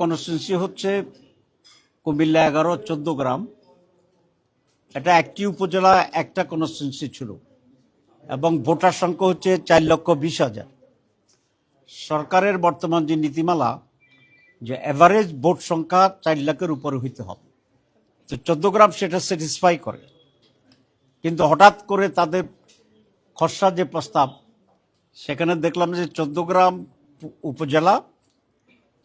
কনস্টিটুন্সি হচ্ছে কুমিল্লা এগারো, চোদ্দ গ্রাম। এটা একটি উপজেলা, একটা কনস্টিটুন্সি ছিল। এবং ভোটার সংখ্যা হচ্ছে চার লক্ষ বিশ হাজার। সরকারের বর্তমান যে নীতিমালা, যে অ্যাভারেজ ভোট সংখ্যা চার লাখের উপরে হইতে হবে। তো চোদ্দ গ্রাম সেটা স্যাটিসফাই করে। কিন্তু হঠাৎ করে তাদের খসড়া যে প্রস্তাব, সেখানে দেখলাম যে চোদ্দ গ্রাম উপজেলা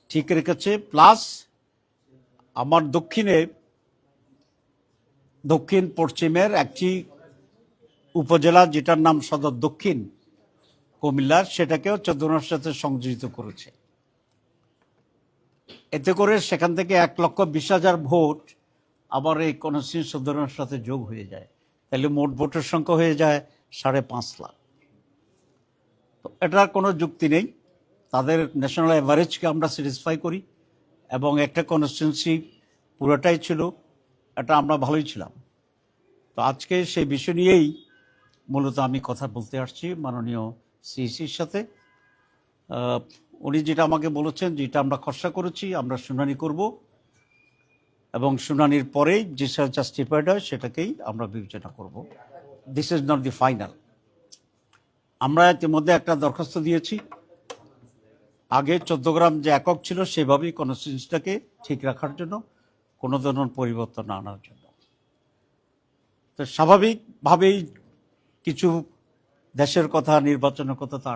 ঠিক রেখেছে। প্লাস আমার দক্ষিণে, দক্ষিণ পশ্চিমের একটি উপজেলা যেটার নাম সদর দক্ষিণ কুমিল্লার, সেটাকেও চোদ্দনার সাথে সংযোজিত করেছে। এতে করে সেখান থেকে এক লক্ষ বিশ হাজার ভোট আবার এই কনস্টিটিউন্সি চোদ্দনার সাথে যোগ হয়ে যায়। তাহলে মোট ভোটের সংখ্যা হয়ে যায় সাড়ে পাঁচ লাখ। তো এটার কোনো যুক্তি নেই। তাদের ন্যাশনাল অ্যাভারেজকে আমরা স্যাটিসফাই করি এবং একটা কনস্টিটুয়েন্সি পুরোটাই ছিল, এটা আমরা ভালোই ছিলাম। তো আজকে সেই বিষয় নিয়েই মূলত আমি কথা বলতে আসছি মাননীয় সিইসির সাথে। উনি যেটা আমাকে বলেছেন যেটা আমরা খসড়া করেছি, আমরা শুনানি করব এবং শুনানির পরেই যেটা জাস্টিফাইড হয় সেটাকেই আমরা বিবেচনা করব। This is not the final আমরা ইতিমধ্যে একটা দরখাস্ত দিয়েছি। আগে চোদ্দ গ্রাম যে একক ছিল, সেভাবেই কনস্টিটিউন্সিটাকে ঠিক রাখার জন্য, কোনো ধরনের পরিবর্তন আনার জন্য। তো স্বাভাবিকভাবেই কিছু দেশের কথা, নির্বাচনের কথা তো